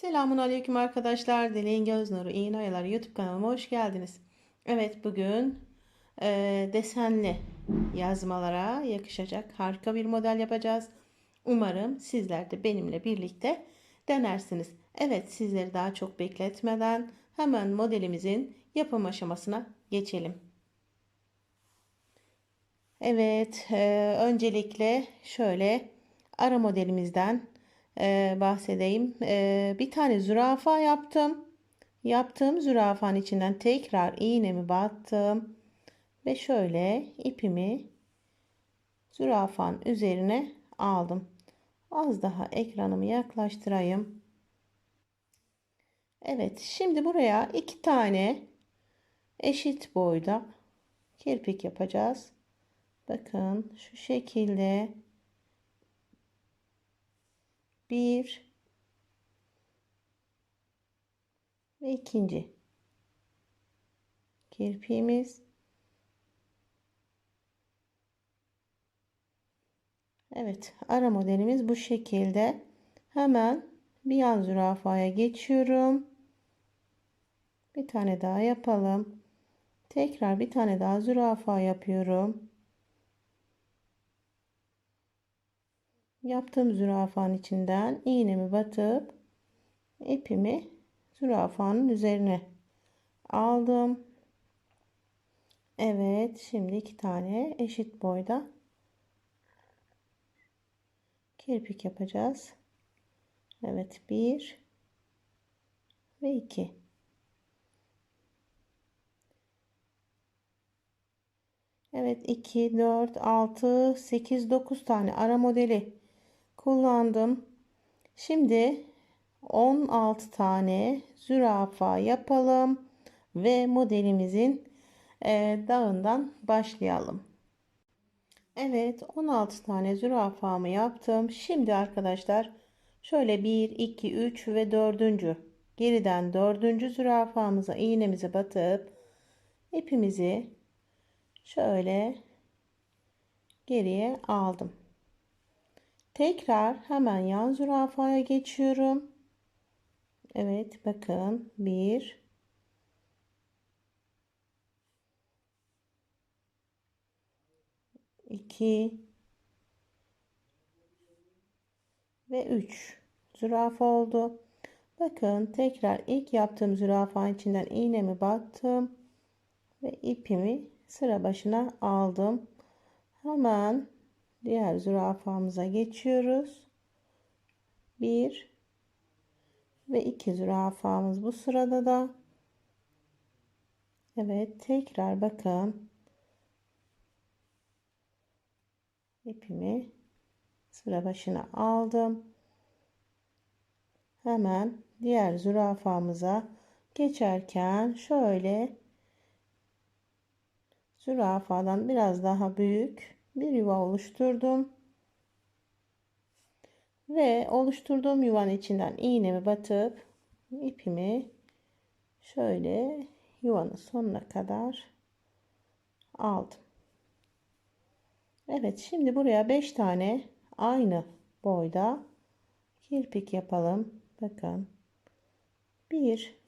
Selamun Aleyküm arkadaşlar. Dileğin Göz Nuru İğne Oyaları YouTube kanalıma hoş geldiniz. Evet bugün e, desenli yazmalara yakışacak harika bir model yapacağız. Umarım sizler de benimle birlikte denersiniz. Evet sizleri daha çok bekletmeden hemen modelimizin yapım aşamasına geçelim. Evet e, öncelikle şöyle ara modelimizden e, bahsedeyim. E, bir tane zürafa yaptım. Yaptığım zürafanın içinden tekrar iğnemi battım. Ve şöyle ipimi zürafanın üzerine aldım. Az daha ekranımı yaklaştırayım. Evet şimdi buraya iki tane eşit boyda kirpik yapacağız. Bakın şu şekilde bir ve ikinci. Kirpiğimiz. Evet ara modelimiz bu şekilde. Hemen bir yan zürafaya geçiyorum. Bir tane daha yapalım. Tekrar bir tane daha zürafa yapıyorum yaptığım zürafanın içinden iğnemi batıp ipimi zürafanın üzerine aldım. Evet, şimdi iki tane eşit boyda kirpik yapacağız. Evet, bir ve iki. Evet, 2, 4, 6, 8, 9 tane ara modeli kullandım. Şimdi 16 tane zürafa yapalım ve modelimizin e, dağından başlayalım. Evet 16 tane zürafamı yaptım. Şimdi arkadaşlar şöyle 1, 2, 3 ve 4. geriden 4. zürafamıza iğnemizi batıp ipimizi şöyle geriye aldım. Tekrar hemen yan zürafaya geçiyorum. Evet bakın bir iki ve üç zürafa oldu. Bakın tekrar ilk yaptığım zürafanın içinden iğnemi battım ve ipimi sıra başına aldım. Hemen diğer zürafamıza geçiyoruz. Bir ve iki zürafamız bu sırada da. Evet tekrar bakın. ipimi sıra başına aldım. Hemen diğer zürafamıza geçerken şöyle zürafadan biraz daha büyük bir yuva oluşturdum. Ve oluşturduğum yuvanın içinden iğnemi batıp ipimi şöyle yuvanın sonuna kadar aldım. Evet şimdi buraya 5 tane aynı boyda kirpik yapalım. Bakın. 1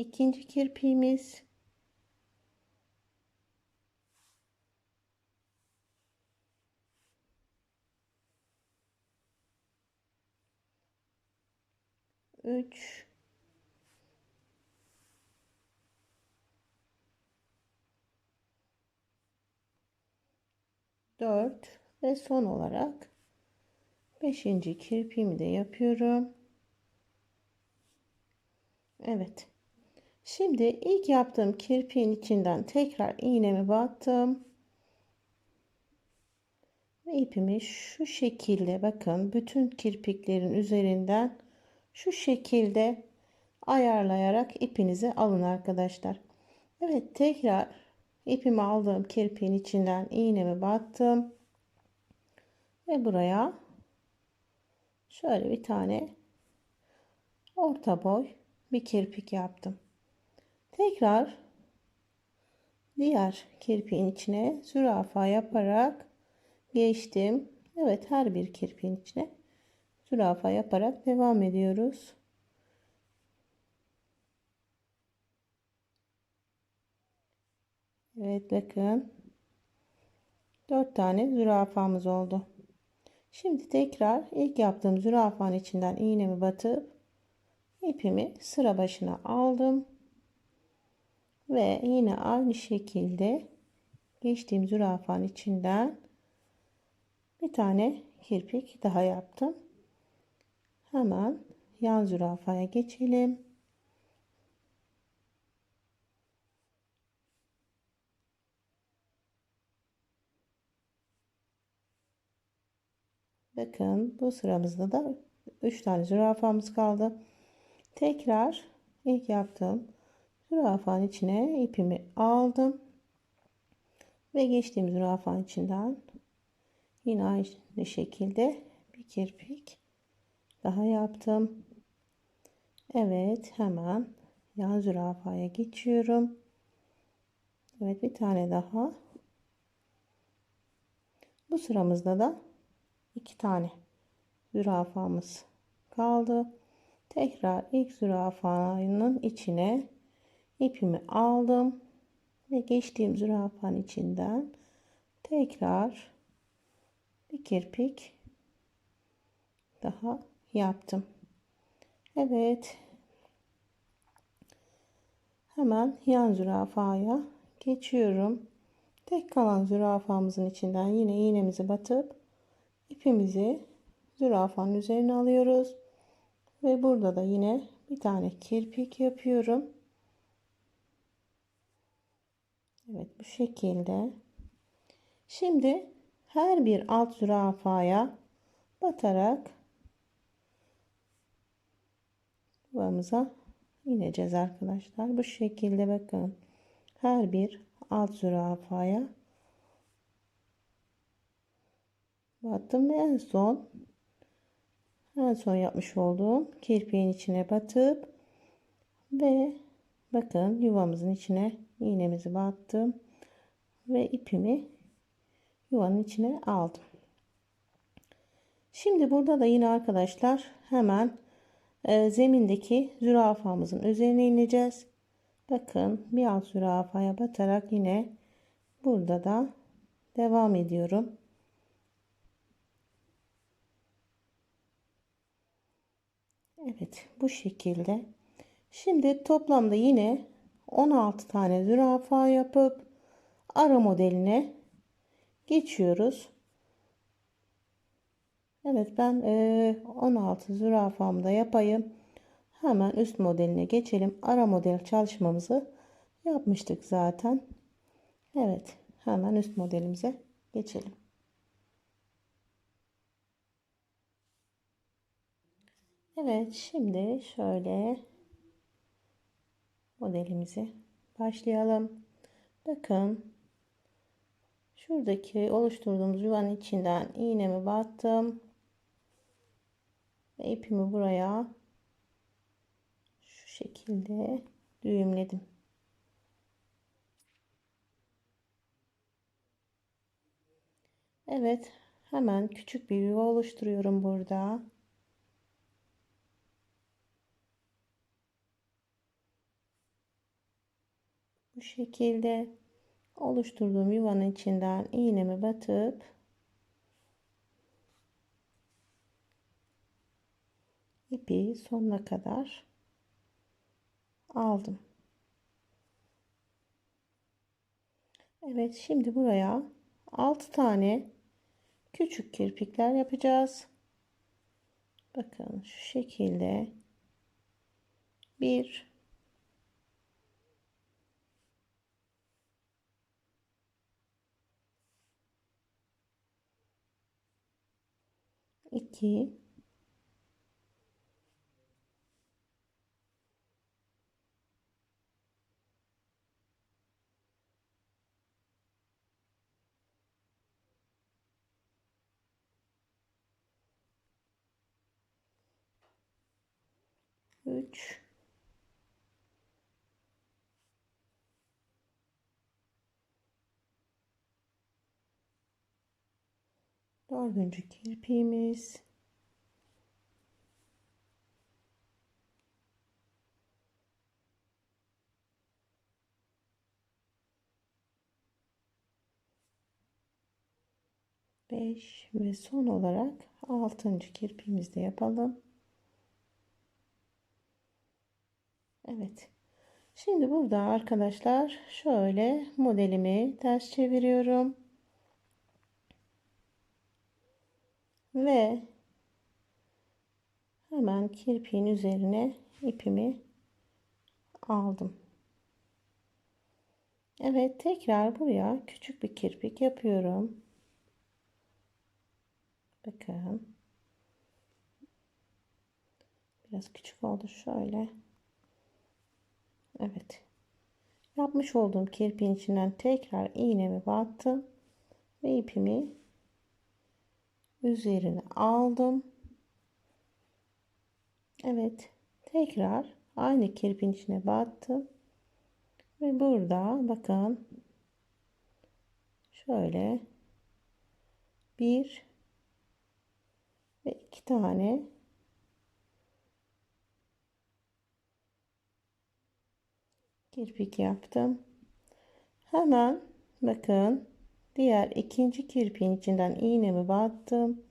ikinci kirpiğimiz üç dört ve son olarak beşinci kirpiğimi de yapıyorum. Evet. Şimdi ilk yaptığım kirpiğin içinden tekrar iğnemi battım. Ve ipimi şu şekilde bakın bütün kirpiklerin üzerinden şu şekilde ayarlayarak ipinizi alın arkadaşlar. Evet tekrar ipimi aldığım kirpiğin içinden iğnemi battım. Ve buraya şöyle bir tane orta boy bir kirpik yaptım. Tekrar diğer kirpiğin içine zürafa yaparak geçtim. Evet her bir kirpiğin içine zürafa yaparak devam ediyoruz. Evet bakın. 4 tane zürafamız oldu. Şimdi tekrar ilk yaptığım zürafanın içinden iğnemi batıp ipimi sıra başına aldım. Ve yine aynı şekilde geçtiğim zürafanın içinden bir tane kirpik daha yaptım. Hemen yan zürafaya geçelim. Bakın bu sıramızda da 3 tane zürafamız kaldı. Tekrar ilk yaptığım zürafanın içine ipimi aldım. Ve geçtiğim zürafanın içinden yine aynı şekilde bir kirpik daha yaptım. Evet hemen yan zürafaya geçiyorum. Evet bir tane daha. Bu sıramızda da iki tane zürafamız kaldı. Tekrar ilk zürafanın içine ipimi aldım ve geçtiğim zürafanın içinden tekrar bir kirpik daha yaptım. Evet. Hemen yan zürafaya geçiyorum. Tek kalan zürafamızın içinden yine iğnemizi batıp ipimizi zürafanın üzerine alıyoruz. Ve burada da yine bir tane kirpik yapıyorum. Evet bu şekilde. Şimdi her bir alt zürafaya batarak yuvamıza ineceğiz arkadaşlar. Bu şekilde bakın. Her bir alt zürafaya battım ve en son en son yapmış olduğum kirpiğin içine batıp ve bakın yuvamızın içine iğnemizi battım ve ipimi yuvanın içine aldım. Şimdi burada da yine arkadaşlar hemen e, zemindeki zürafamızın üzerine ineceğiz. Bakın bir alt zürafaya batarak yine burada da devam ediyorum. Evet bu şekilde. Şimdi toplamda yine 16 tane zürafa yapıp ara modeline geçiyoruz. Evet ben 16 zürafamda yapayım. Hemen üst modeline geçelim. Ara model çalışmamızı yapmıştık zaten. Evet hemen üst modelimize geçelim. Evet şimdi şöyle modelimizi başlayalım. Bakın şuradaki oluşturduğumuz yuvanın içinden iğnemi battım. Ve ipimi buraya şu şekilde düğümledim. Evet hemen küçük bir yuva oluşturuyorum burada. Bu şekilde oluşturduğum yuvanın içinden iğnemi batıp ipi sonuna kadar aldım. Evet şimdi buraya 6 tane küçük kirpikler yapacağız. Bakın şu şekilde 1 2 3 Dördüncü kirpiğimiz. Beş ve son olarak altıncı kirpiğimizde yapalım. Evet. Şimdi burada arkadaşlar şöyle modelimi ters çeviriyorum. Ve hemen kirpiğin üzerine ipimi aldım. Evet tekrar buraya küçük bir kirpik yapıyorum. Bakın. Biraz küçük oldu şöyle. Evet. Yapmış olduğum kirpiğin içinden tekrar iğnemi battım. Ve ipimi üzerine aldım. Evet. Tekrar aynı kirpin içine battım. Ve burada bakın şöyle bir ve iki tane kirpik yaptım. Hemen bakın diğer ikinci kirpiğin içinden iğnemi battım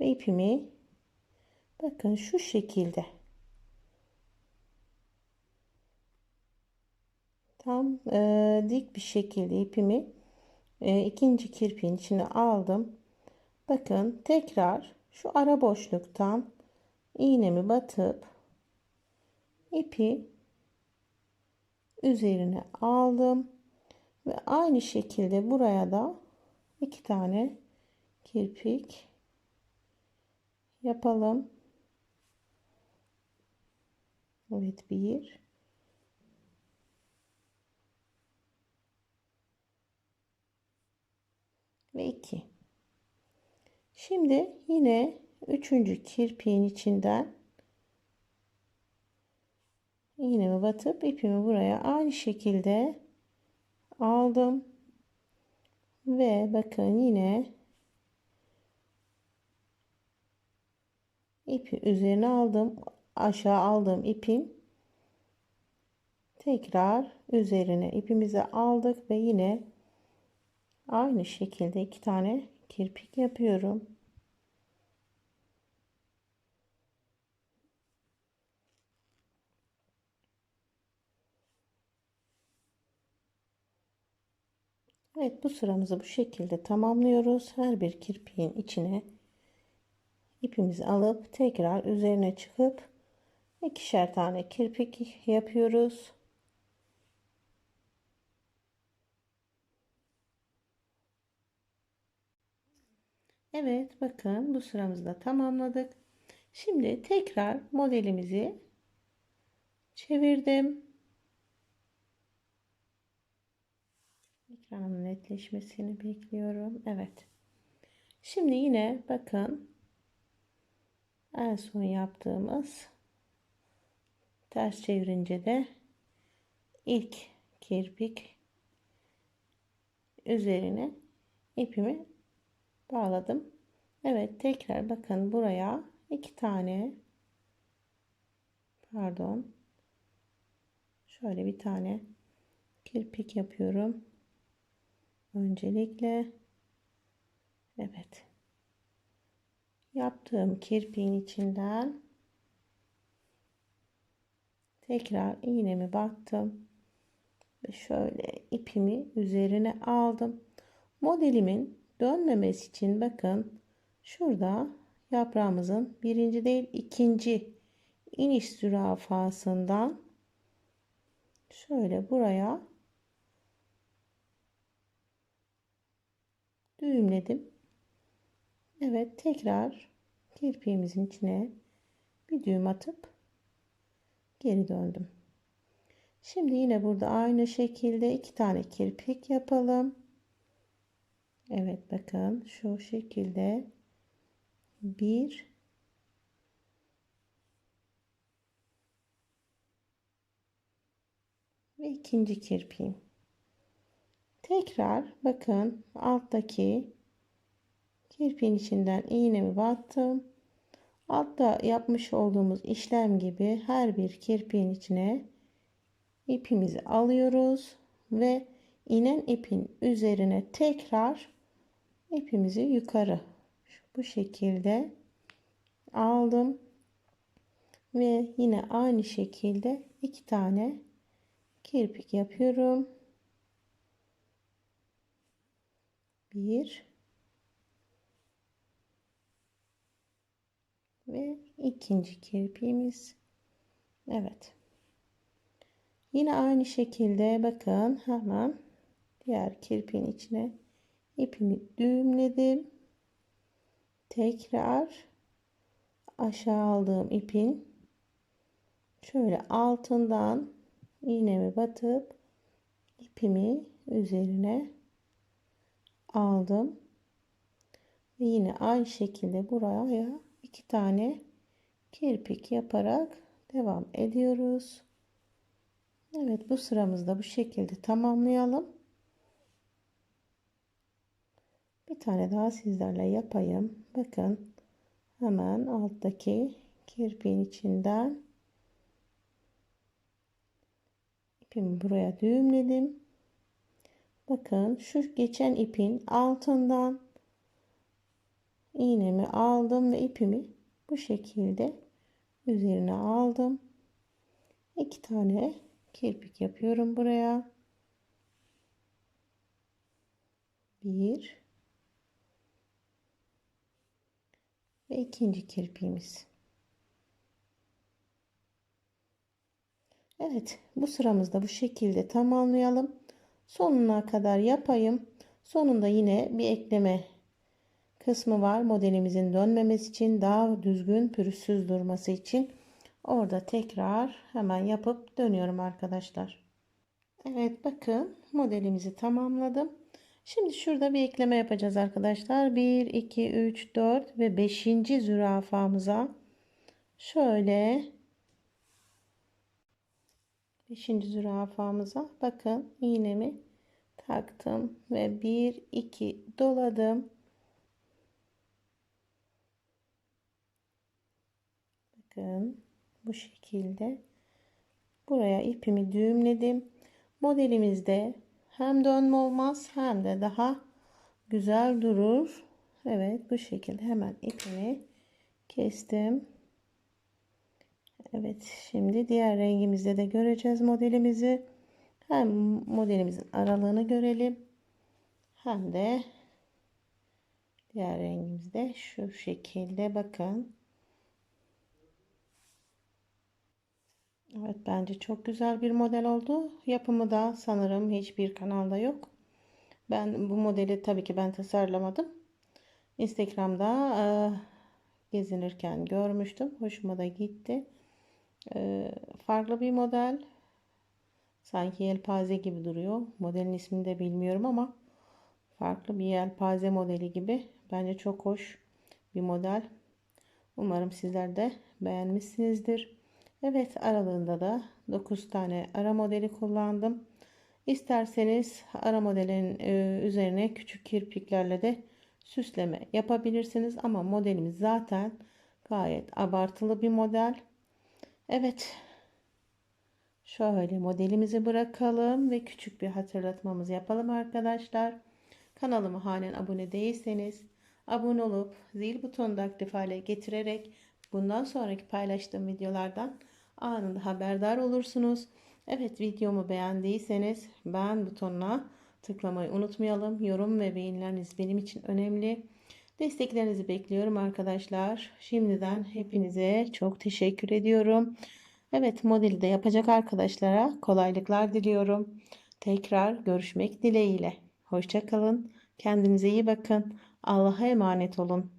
ve ipimi bakın şu şekilde tam e, dik bir şekilde ipimi e, ikinci kirpiğin içine aldım. Bakın tekrar şu ara boşluktan iğnemi batıp ipi üzerine aldım ve aynı şekilde buraya da iki tane kirpik yapalım. Evet bir ve iki. Şimdi yine üçüncü kirpiğin içinden iğnemi batıp ipimi buraya aynı şekilde aldım. Ve bakın yine ipi üzerine aldım. Aşağı aldığım ipin tekrar üzerine ipimizi aldık ve yine aynı şekilde iki tane kirpik yapıyorum Evet bu sıramızı bu şekilde tamamlıyoruz. Her bir kirpiğin içine ipimizi alıp tekrar üzerine çıkıp ikişer tane kirpik yapıyoruz. Evet bakın bu sıramızı da tamamladık. Şimdi tekrar modelimizi çevirdim. Ekranın netleşmesini bekliyorum. Evet. Şimdi yine bakın en son yaptığımız ters çevirince de ilk kirpik üzerine ipimi bağladım. Evet tekrar bakın buraya iki tane pardon şöyle bir tane kirpik yapıyorum. Öncelikle evet yaptığım kirpiğin içinden tekrar iğnemi battım ve şöyle ipimi üzerine aldım. Modelimin dönmemesi için bakın şurada yaprağımızın birinci değil ikinci iniş zürafasından şöyle buraya düğümledim. Evet tekrar kirpiğimizin içine bir düğüm atıp geri döndüm. Şimdi yine burada aynı şekilde iki tane kirpik yapalım. Evet bakın şu şekilde bir ve ikinci kirpiğim. Tekrar bakın alttaki kirpiğin içinden iğnemi battım. Altta yapmış olduğumuz işlem gibi her bir kirpiğin içine ipimizi alıyoruz ve inen ipin üzerine tekrar ipimizi yukarı bu şekilde aldım ve yine aynı şekilde iki tane kirpik yapıyorum. Bir ve ikinci kirpiğimiz. Evet. Yine aynı şekilde bakın hemen diğer kirpiğin içine ipimi düğümledim. Tekrar aşağı aldığım ipin şöyle altından iğnemi batıp ipimi üzerine aldım. Ve yine aynı şekilde buraya iki tane kirpik yaparak devam ediyoruz. Evet bu sıramızda bu şekilde tamamlayalım. Bir tane daha sizlerle yapayım. Bakın hemen alttaki kirpiğin içinden ipimi buraya düğümledim. Bakın şu geçen ipin altından iğnemi aldım ve ipimi bu şekilde üzerine aldım. İki tane kirpik yapıyorum buraya. Bir ve ikinci kirpiğimiz. Evet bu sıramızda bu şekilde tamamlayalım. Sonuna kadar yapayım. Sonunda yine bir ekleme kısmı var. Modelimizin dönmemesi için daha düzgün pürüzsüz durması için orada tekrar hemen yapıp dönüyorum arkadaşlar. Evet bakın modelimizi tamamladım. Şimdi şurada bir ekleme yapacağız arkadaşlar. 1, 2, 3, 4 ve 5. zürafamıza şöyle 5. zürafamıza bakın iğnemi taktım ve 1 2 doladım. Bakın bu şekilde buraya ipimi düğümledim. Modelimizde hem dönme olmaz hem de daha güzel durur. Evet bu şekilde hemen ipimi kestim. Evet şimdi diğer rengimizde de göreceğiz modelimizi. Hem modelimizin aralığını görelim. Hem de diğer rengimizde şu şekilde bakın. Evet bence çok güzel bir model oldu. Yapımı da sanırım hiçbir kanalda yok. Ben bu modeli tabii ki ben tasarlamadım. Instagram'da e, gezinirken görmüştüm. Hoşuma da gitti. E, farklı bir model. Sanki yelpaze gibi duruyor. Modelin ismini de bilmiyorum ama farklı bir yelpaze modeli gibi. Bence çok hoş bir model. Umarım sizler de beğenmişsinizdir. Evet aralığında da 9 tane ara modeli kullandım. İsterseniz ara modelin e, üzerine küçük kirpiklerle de süsleme yapabilirsiniz. Ama modelimiz zaten gayet abartılı bir model. Evet. Şöyle modelimizi bırakalım ve küçük bir hatırlatmamızı yapalım arkadaşlar. Kanalıma halen abone değilseniz abone olup zil butonunu aktif hale getirerek bundan sonraki paylaştığım videolardan anında haberdar olursunuz. Evet videomu beğendiyseniz beğen butonuna tıklamayı unutmayalım. Yorum ve beğenileriniz benim için önemli. Desteklerinizi bekliyorum arkadaşlar. Şimdiden hepinize çok teşekkür ediyorum. Evet modeli de yapacak arkadaşlara kolaylıklar diliyorum. Tekrar görüşmek dileğiyle. Hoşçakalın. Kendinize iyi bakın. Allah'a emanet olun.